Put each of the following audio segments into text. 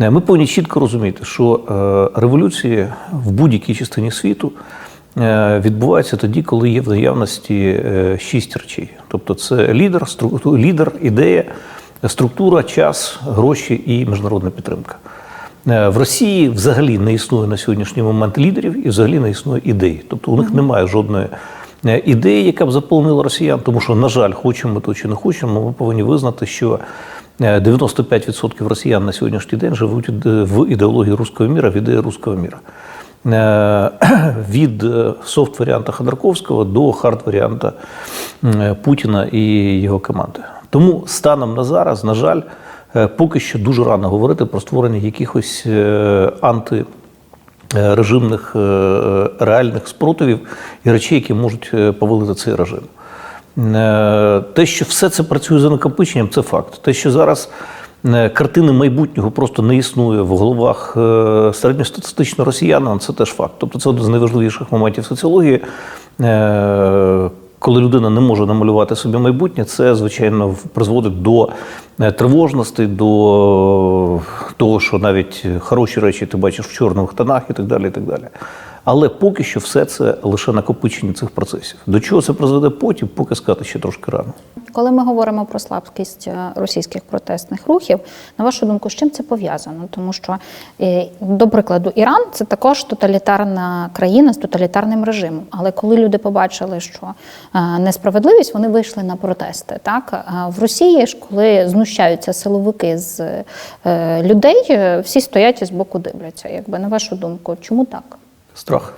Е, Ми повинні чітко розуміти, що е, революції в будь-якій частині світу е, відбуваються тоді, коли є в наявності шість речей. Тобто це лідер, стру- лідер, ідея, структура, час, гроші і міжнародна підтримка. В Росії взагалі не існує на сьогоднішній момент лідерів і взагалі не існує ідей. Тобто у них немає жодної ідеї, яка б заповнила росіян, тому що, на жаль, хочемо ми то чи не хочемо, ми повинні визнати, що 95% росіян на сьогоднішній день живуть в ідеології руського міра, в ідеї руського міра. Е, Від е, софт-варіанта Ходорковського до хард-варіанта Путіна і його команди. Тому станом на зараз, на жаль, е, поки що дуже рано говорити про створення якихось е, анти е, режимних е, реальних спротивів і речей, які можуть е, повалити цей режим. Е, Те, що все це працює за накопиченням, це факт. Те, що зараз е, картини майбутнього просто не існує в головах е, середньостатистичного росіянина, це теж факт. Тобто це один з найважливіших моментів соціології. Коли людина не може намалювати собі майбутнє, це звичайно призводить до тривожності, до того, що навіть хороші речі ти бачиш в чорних тонах і так далі. І так далі. Але поки що все це лише накопичення цих процесів. До чого це призведе потім, поки сказати ще трошки рано. Коли ми говоримо про слабкість е, російських протестних рухів, на вашу думку, з чим це пов'язано? Тому що, е, до прикладу, Іран це також тоталітарна країна з тоталітарним режимом. Але коли люди побачили, що е, несправедливість, вони вийшли на протести. Так в Росії ж, коли знущаються силовики з людей, всі стоять і збоку дивляться. Якби на вашу думку, чому так? Страх.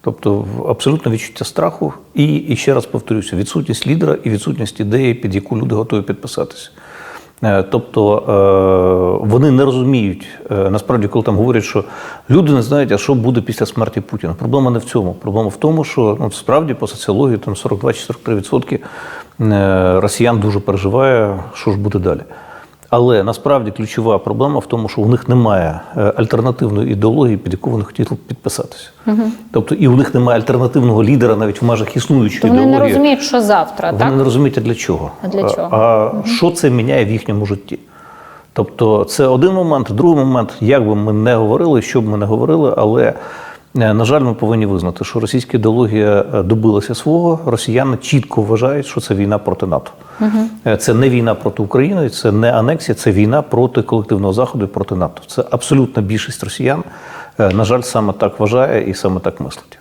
Тобто абсолютно відчуття страху, і, і ще раз повторюся, відсутність лідера і відсутність ідеї, під яку люди готові підписатися. Е, Тобто е, вони не розуміють, е, насправді, коли там говорять, що люди не знають, а що буде після смерті Путіна. Проблема не в цьому. Проблема в тому, що ну, справді по соціології там 42 чи 43% е, росіян дуже переживає, що ж буде далі. Але насправді ключова проблема в тому, що у них немає е, альтернативної ідеології, під яку вони хотіли підписатися. Тобто, і у них немає альтернативного лідера навіть в межах існуючої То вони не розуміють, що завтра, Вони так? не розуміють, а для чого. А для чого? А, що це міняє в їхньому житті? Тобто, це один момент, другий момент, як би ми не говорили, що б ми не говорили, але. е, На жаль, ми повинні визнати, що російська ідеологія е, добилася свого. Росіяни чітко вважають, що це війна проти НАТО. Е, Це не війна проти України, це не анексія, це війна проти колективного заходу і проти НАТО. Це абсолютна більшість росіян. е, На жаль, саме так вважає і саме так мислить.